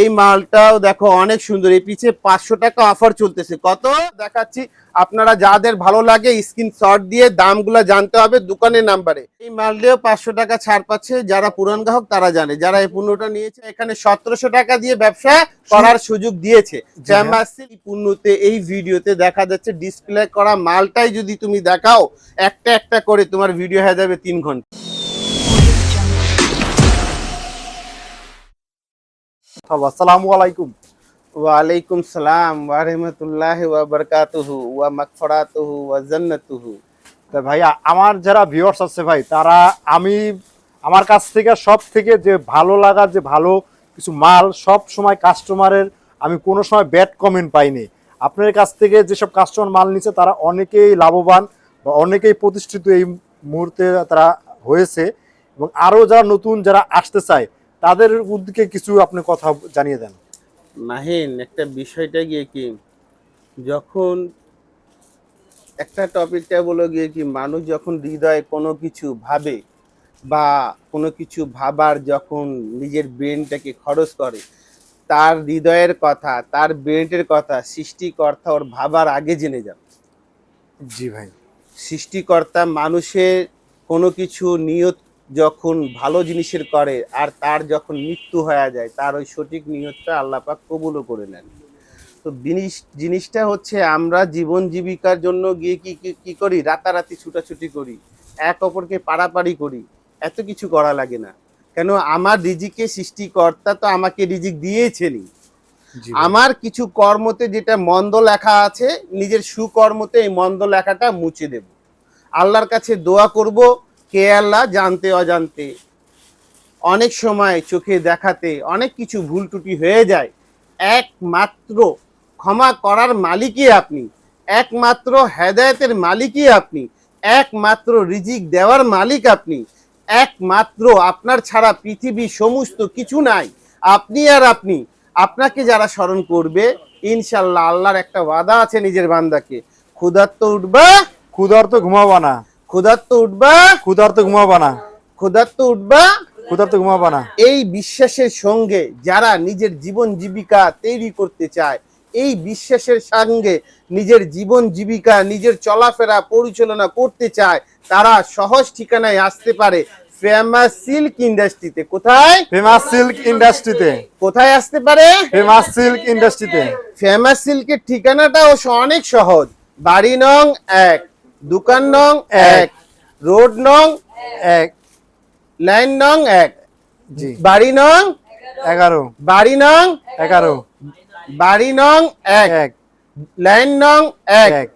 এই মালটাও দেখো অনেক সুন্দর। এই পিছে পাঁচশো টাকা অফার চলতেছে। কত? দেখাচ্ছি। আপনারা যাদের ভালো লাগে স্ক্রিন শট দিয়ে দামগুলো জানতে হবে দোকানের নাম্বারে। এই মাল দিয়েও পাঁচশো টাকা ছাড় পাচ্ছে। যারা পুরান গ্রাহক তারা জানে। যারা এই পণ্যটা নিয়েছে এখানে সতেরোশো টাকা দিয়ে ব্যবসা করার সুযোগ দিয়েছে। পণ্যতে এই ভিডিওতে দেখা যাচ্ছে ডিসপ্লে করা মালটাই যদি তুমি দেখাও একটা একটা করে তোমার ভিডিও হয়ে যাবে তিন ঘণ্টা। আসসালামু আলাইকুম। ওয়ালাইকুম সালাম ওয়া রাহমাতুল্লাহি ওয়া বারাকাতুহু ওয়া মাগফিরাতুহু ওয়া জান্নাতুহু। তা ভাইয়া আমার যারা ভিউয়ার্স আছে ভাই তারা আমি আমার কাছ থেকে সব থেকে যে ভালো লাগার যে ভালো কিছু মাল সব সময় কাস্টমারের আমি কোনো সময় ব্যাড কমেন্ট পাইনি। আপনার কাছ থেকে যেসব কাস্টমার মাল নিচ্ছে তারা অনেকেই লাভবান বা অনেকেই প্রতিষ্ঠিত এই মুহূর্তে তারা হয়েছে। এবং আরও যারা নতুন যারা আসতে চায় তাদের উদ্যোগে কিছু আপনি কথা জানিয়ে দেন। মাহিন একটা বিষয়টা গিয়ে কি যখন একটা টপিকটা বলো গিয়ে কি মানুষ যখন হৃদয়ে কোনো কিছু ভাবে বা কোনো কিছু ভাবার যখন নিজের ব্রেনটাকে খরচ করে তার হৃদয়ের কথা তার ব্রেনের কথা সৃষ্টিকর্তা ওর ভাবার আগে জেনে যান জি ভাই। সৃষ্টিকর্তা মানুষের কোনো কিছু নিয়ত যখন ভালো জিনিসের করে আর তার যখন মৃত্যু হয়ে যায় তার ওই সঠিক নিয়তটা আল্লাহ পাক কবুলও করে নেন। তো জিনিস জিনিসটা হচ্ছে আমরা জীবন জীবিকার জন্য গিয়ে কি কি- কি করি? রাতারাতি ছুটাছুটি করি এক অপরকে পাড়াপাড়ি করি এত কিছু করা লাগে না। কেন আমার রিজিকে সৃষ্টিকর্তা তো আমাকে রিজিক দিয়েছেনই। আমার কিছু কর্মতে যেটা মন্দ লেখা আছে নিজের সুকর্মতে এই মন্দ লেখাটা মুছে দেব। আল্লাহর কাছে দোয়া করব কে আল্লাহ জানতে, অজান্তে। অনেক সময় চোখে দেখাতে অনেক কিছু ভুল ত্রুটি হয়ে যায়। একমাত্র ক্ষমা করার মালিকই আপনি। একমাত্র হেদায়তের মালিকই আপনি। একমাত্র রিজিক দেওয়ার মালিক আপনি। একমাত্র আপনার ছাড়া পৃথিবী সমস্ত কিছু নাই। আপনি আর আপনি। আপনাকে যারা স্মরণ করবে ইনশাল্লাহ আল্লাহর একটা ওয়াদা আছে নিজের বান্দাকে। ক্ষুধার্ত উঠবা ক্ষুধার তো ঘুমাবা না। ক্ষুধার্ত উঠবা ক্ষুধার তো ঘুমাবা না। ক্ষুধার্ত উঠবা ক্ষুধার তো ঘুমাবা না। এই বিশ্বাসের সঙ্গে যারা নিজের জীবন জীবিকা তৈরি করতে চায় এই বিশ্বাসের সঙ্গে নিজের জীবন জীবিকা নিজের চলাফেরা পরিচালনা করতে চায় তারা সহজ ঠিকানায় আসতে পারে ফেমাস সিল্ক ইন্ডাস্ট্রিতে। কোথায়? ফেমাস সিল্ক ইন্ডাস্ট্রিতে। কোথায় আসতে পারে? ফেমাস সিল্ক ইন্ডাস্ট্রিতে। ফেমাস সিল্কের ঠিকানাটাও অনেক সহজ। বাড়ি নং এক দোকান নং এক রোড নং এক লাইন নং এক। জি। বাড়ি নং এগারো। বাড়ি নং এগারো। বাড়ি নং এক এক। লাইন নং এক এক।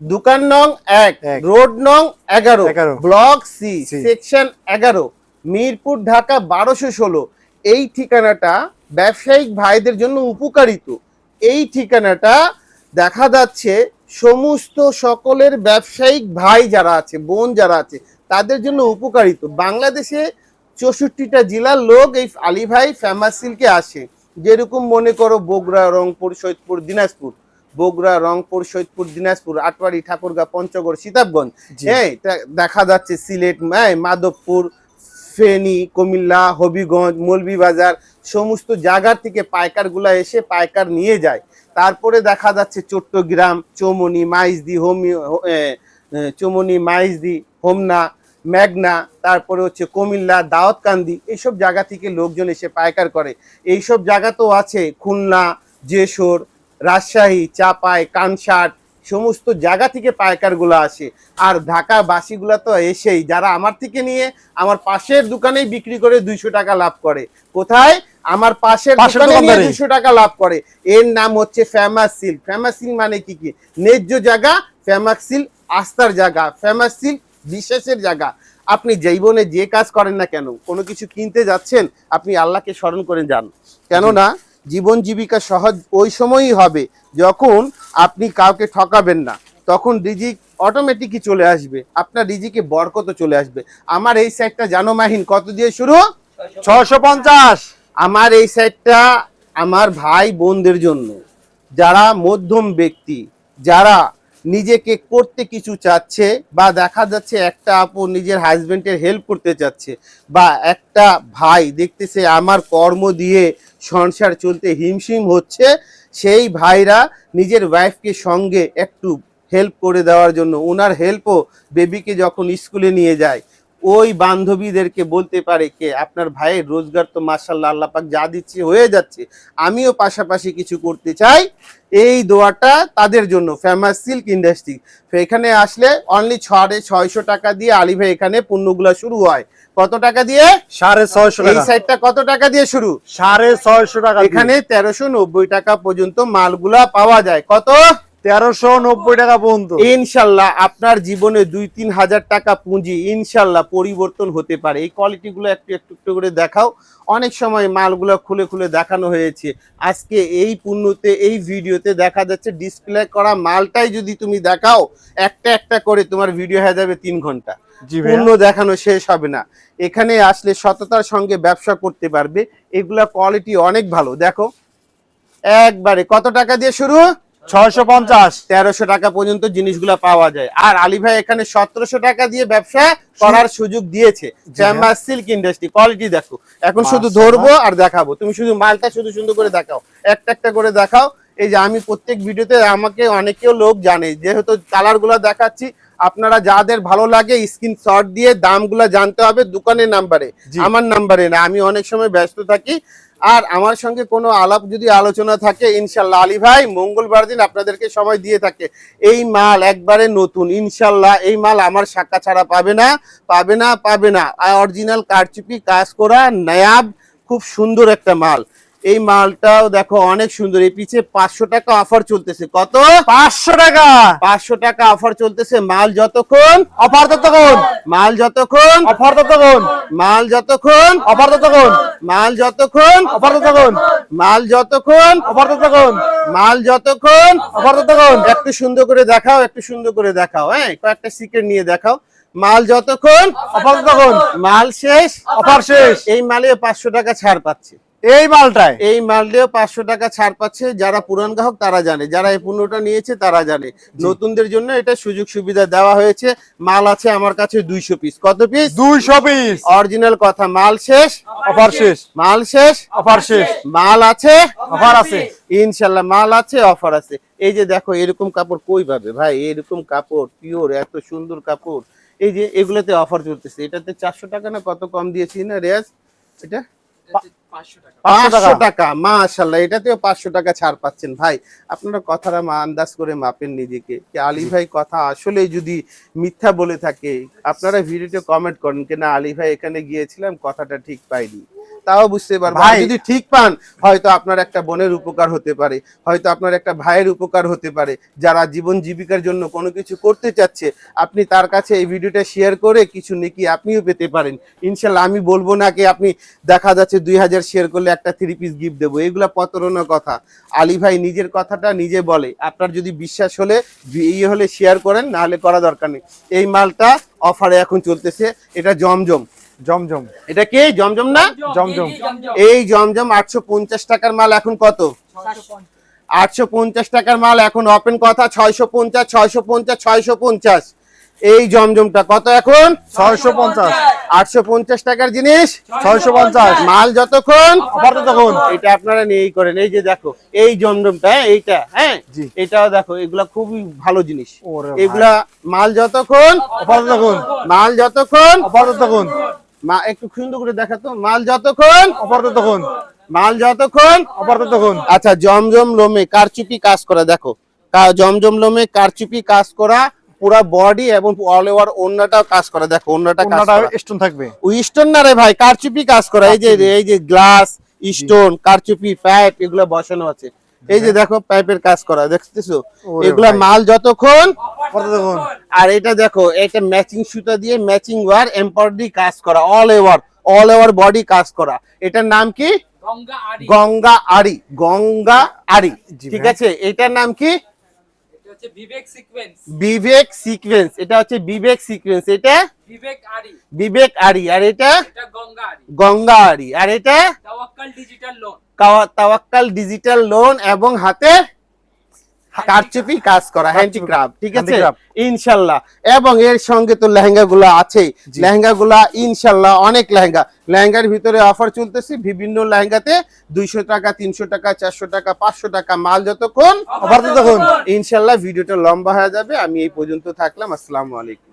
দোকান নং এক। রোড নং এগারো এগারো। Block C. সেকশন এগারো মিরপুর ঢাকা বারোশো ষোলো। এই ঠিকানাটা ব্যবসায়িক ভাইদের জন্য উপকারিত। এই ঠিকানাটা দেখা যাচ্ছে সমস্ত সকলের ব্যবসায়িক ভাই যারা আছে বোন যারা আছে তাদের জন্য উপকারিত। বাংলাদেশে চৌষট্টিটা জেলার লোক এই আলী ভাই ফেমাস সিল্কে আসে। যেরকম মনে করো বগুড়া রংপুর সৈয়দপুর দিনাজপুর। বগুড়া রংপুর সৈয়দপুর দিনাজপুর আটবাড়ি ঠাকুরগা পঞ্চগড় সীতাবগঞ্জ হ্যাঁ দেখা যাচ্ছে সিলেট হ্যাঁ, মাধবপুর ফেনী কুমিল্লা হবিগঞ্জ মৌলভীবাজার সমস্ত জায়গার থেকে পাইকারগুলা এসে পাইকার নিয়ে যায়। তারপরে দেখা যাচ্ছে চট্টগ্রাম চৌমনি মাইজদি হোমি হো- এ, এ, চৌমনি মাইজদি হোমনা মেঘনা তারপরে হচ্ছে কুমিল্লা দাওয়াতকান্দি এইসব জায়গা থেকে লোকজন এসে পায়কার করে। এইসব জায়গা তো আছে খুলনা যেশোর রাজশাহী চাপাই কানসাট সমস্ত জায়গা থেকে পাইকারগুলো আসে। আর ঢাকা বাসিগুলো তো এসেই যারা আমার থেকে নিয়ে আমার পাশের দোকানেই বিক্রি করে দুইশো টাকা লাভ করে। কোথায়? আমার পাশের দোকানে নিয়ে দুইশো টাকা লাভ করে। এর নাম হচ্ছে ফেমাস সিল্ক ফেমাস সিল্ক মানে কি কি? ন্যায্য জায়গা ফেমাস সিল্ক আস্থার জায়গা। ফেমাস সিল্ক বিশ্বাসের জায়গা। আপনি জীবনে যে কাজ করেন না কেন কোনো কিছু কিনতে যাচ্ছেন আপনি আল্লাহকে স্মরণ করে যান। কেননা জীবন জীবিকা সহজ ওই সময়ই হবে যখন আপনি কাউকে ঠকাবেন না। তখন রিজিক অটোমেটিকই চলে আসবে। আপনার রিজিকে বরকত চলে আসবে। আমার এই সাইডটা জানো মাহিন কত দিয়ে শুরু? ছশো পঞ্চাশ। আমার এই সাইডটা আমার ভাই বোনদের জন্য। যারা মধ্যম ব্যক্তি যারা নিজেকে করতে কিছু চাচ্ছে বা দেখা যাচ্ছে একটা আপু নিজের হাজবেন্ডের হেল্প করতে চাচ্ছে বা একটা ভাই দেখতেছে আমার কর্ম দিয়ে সংসার চলতে হিমশিম হচ্ছে, সেই ভাইরা নিজের ওয়াইফকে সঙ্গে একটু হেল্প করে দেওয়ার জন্য ওনার হেল্পও বেবিকে যখন স্কুলে নিয়ে যায় ওই বান্ধবীদেরকে বলতে পারে কে আপনার ভাইয়ের রোজগার তো মার্শাল্লাহ আল্লাহ পাক যা দিচ্ছে হয়ে যাচ্ছে। আমিও পাশাপাশি কিছু করতে চাই। এই দোয়াটা তাদের জন্য ফেমাস সিল্ক ইন্ডাস্ট্রি এখানে আসলে অনলি ছড়ে ছয়শো টাকা দিয়ে আলী ভাই এখানে পণ্যগুলো শুরু হয়। কত টাকা দিয়ে? সাড়ে ছয়শো এই সাইডটা কত টাকা দিয়ে শুরু? সাড়ে ছয়শো টাকা এখানে তেরোশো নব্বই টাকা পর্যন্ত মালগুলা পাওয়া যায়। কত? তেরোশো নব্বই টাকা পর্যন্ত। ইনশাল্লাহ আপনার জীবনে দুই তিন হাজার টাকা পুঁজি ইনশাল্লাহ পরিবর্তন হতে পারে। এই কোয়ালিটিগুলো একটু একটু একটু করে দেখাও। অনেক সময় মালগুলো খুলে খুলে দেখানো হয়েছে। আজকে এই পণ্যতে এই ভিডিওতে দেখা যাচ্ছে ডিসপ্লে করা মালটাই যদি তুমি দেখাও একটা একটা করে তোমার ভিডিও হয়ে যাবে তিন ঘণ্টা। পূর্ণ দেখানো শেষ হবে না। এখানে আসলে সততার সঙ্গে ব্যবসা করতে পারবে। এগুলা কোয়ালিটি অনেক ভালো। দেখো একবারে কত টাকা দিয়ে শুরু? ছয়শো পঞ্চাশ। তেরোশো টাকা পর্যন্ত জিনিসগুলো পাওয়া যায়। আর আলী ভাই এখানে সতেরোশো টাকা দিয়ে ব্যবসা করার সুযোগ দিয়েছে। ফেমাস সিল্ক ইন্ডাস্ট্রি কোয়ালিটি দেখো। এখন শুধু ধরবো আর দেখাবো। তুমি শুধু মালটা শুধু সুন্দর করে দেখাও। একটা একটা করে দেখাও। এই যে আমি প্রত্যেক ভিডিওতে আমাকে অনেকেও লোক জানে। যেহেতু কালারগুলো দেখাচ্ছি আপনারা যাদের ভালো লাগে স্ক্রিন শট দিয়ে দামগুলো জানতে হবে দোকানের নাম্বারে। আমার নাম্বারে না। আমি অনেক সময় ব্যস্ত থাকি। আর আমার সঙ্গে কোনো আলাপ যদি আলোচনা থাকে, ইনশাল্লাহ আলী ভাই, মঙ্গলবার দিন আপনাদেরকে সময় দিয়ে থাকে। এই মাল একবারে নতুন, ইনশাল্লাহ এই মাল আমার শাখা ছাড়া পাবে না পাবে না পাবে না। অরিজিনাল কারচুপি কাজ করা নায়াব, খুব সুন্দর একটা মাল। এই মালটাও দেখো অনেক সুন্দর। এই পিছে পাঁচশো টাকা অফার চলতেছে। কত? পাঁচশো টাকা। পাঁচশো টাকা অফার চলতেছে। মাল যতক্ষণ? অফার ততক্ষণ। মাল যতক্ষণ? অফার ততক্ষণ। মাল যতক্ষণ? অফার ততক্ষণ। মাল যতক্ষণ? অফার ততক্ষণ। মাল যতক্ষণ? অফার ততক্ষণ। মাল যতক্ষণ? অফার ততক্ষণ। একটু সুন্দর করে দেখাও একটু সুন্দর করে দেখাও হ্যাঁ? কয়েকটা সিক্রেট নিয়ে দেখাও। মাল যতক্ষণ? অফার ততক্ষণ। মাল শেষ। অফার শেষ। এই মালে পাঁচশো টাকা ছাড় পাচ্ছে। এই মালটায়? এই মাল দিয়েও পাঁচশো টাকা ছাড় পাচ্ছে যারা পুরান গ্রাহক তারা জানে যারা এই পণ্যটা নিয়েছে তারা জানে। নতুনদের জন্য এটা সুযোগ সুবিধা দেওয়া হয়েছে। মাল আছে আমার কাছে দুইশো পিস কত পিস দুইশো পিস অরিজিনাল কথা মাল শেষ? অফার শেষ। মাল শেষ? অফার শেষ। মাল আছে? অফার আছে। ইনশাল্লাহ মাল আছে অফার আছে। এই যে দেখো এরকম কাপড় কই পাবে ভাই? এরকম কাপড় পিওর এত সুন্দর কাপড়। এই যে এগুলোতে অফার চলতেছে। এটাতে চারশো টাকা না কত কম দিয়েছি না রেয়াজ? এটা? পাঁচশো পাঁচশো টাকা টাকা। মাশাল্লাহ এটাতেও পাঁচশো টাকা ছাড় পাচ্ছেন। ভাই আপনারা কথাটা মা আন্দাজ করে মাপেন নিজেকে। কি আলী ভাই কথা আসলে যদি মিথ্যা বলে থাকে আপনারা ভিডিওতে কমেন্ট করেন কেনা আলী ভাই এখানে গিয়েছিলাম কথাটা ঠিক পাইনি। তাও বুঝতে পারব। আর ভাই। যদি ঠিক পান হয়তো আপনার একটা বোনের উপকার হতে পারে হয়তো আপনার একটা ভাইয়ের উপকার হতে পারে যারা জীবন জীবিকার জন্য কোনো কিছু করতে চাচ্ছে আপনি তার কাছে এই ভিডিওটা শেয়ার করে কিছু নাকি আপনিও পেতে পারেন। ইনশাল্লাহ আমি বলব না কি আপনি দেখা যাচ্ছে দুই হাজার শেয়ার করলে একটা থ্রি পিস গিফট দেবো। এগুলো প্রতারণার কথা। আলী ভাই নিজের কথাটা নিজে বলে। আপনার যদি বিশ্বাস হলে ইয়ে হলে শেয়ার করেন না হলে করা দরকার নেই। এই মালটা অফারে এখন চলতেছে। এটা জমজম। জমজম। এটা কি? জমজম না? জমজম। এই জমজম। আটশো পঞ্চাশ টাকার মাল এখন কত? আটশো পঞ্চাশ টাকার মাল এখন ওপেন কথা ছয়শো পঞ্চাশ ছয়শো পঞ্চাশ ছয়শো পঞ্চাশ। এই জমজমটা কত এখন? ছয়শো পঞ্চাশ। আটশো পঞ্চাশ টাকার জিনিস? ছয়শো পঞ্চাশ। মাল যতক্ষণ? ততক্ষণ এটা আপনারা নিয়েই করেন। এই যে দেখো এই জমজমটা হ্যাঁ, এইটা হ্যাঁ? এটাও দেখো এগুলা খুবই ভালো জিনিস। ওরে এগুলা মাল যতক্ষণ? ততক্ষণ মাল যতক্ষণ? ততক্ষণ মা একটু সুন্দর করে দেখাতো মাল যতক্ষণ অফার ততক্ষণ মাল যতক্ষণ অফার ততক্ষণ আচ্ছা জমজম লোমে কারচুপি কাজ করা দেখো। জমজম লোমে কারচুপি কাজ করা পুরা বডি এবং অল ওভার ওন্নাটাও কাজ করা দেখো ওন্নাটা কাজ করা। স্টোন থাকবে। স্টোন না রে ভাই কারচুপি কাজ করা এই যে এই যে গ্লাস স্টোন কারচুপি পাইপ এগুলো বসানো আছে। এই যে দেখো পাইপের কাজ করা দেখতেছো? এগুলা মাল যতক্ষণ আর এটা দেখো এটা ম্যাচিং সুতা দিয়ে ম্যাচিং ওয়ার এমব্রয়ডারি কাজ করা all over all over body কাজ করা। এটার নাম কি? গঙ্গা আড়ি। গঙ্গা আড়ি গঙ্গা আড়ি। জি ঠিক আছে? এটার নাম কি? এটা বিবেক সিকোয়েন্স এটা হচ্ছে বিবেক সিকোয়েন্স এটা? বিবেক আড়ি। আর এটা? এটা গঙ্গা আড়ি। আর এটা? ডিজিটাল লোন তাওয়াক্কাল ডিজিটাল লোন এবং হাতে কারচুপি কাজ করা হ্যান্ডিক্রাফট ঠিক আছে। ইনশাল্লাহ। এবং এর সঙ্গে তো লেহেঙ্গা গুলো আছেই। লেহেঙ্গা গুলা ইনশাল্লাহ অনেক লেহেঙ্গা। লেহেঙ্গার ভিতরে অফার চলতেছে বিভিন্ন লেহেঙ্গাতে দুইশো টাকা তিনশো টাকা চারশো টাকা পাঁচশো টাকা মাল যতক্ষণ ইনশাল্লাহ ভিডিওটা লম্বা হয়ে যাবে। আমি এই পর্যন্ত থাকলাম। আসসালামু আলাইকুম।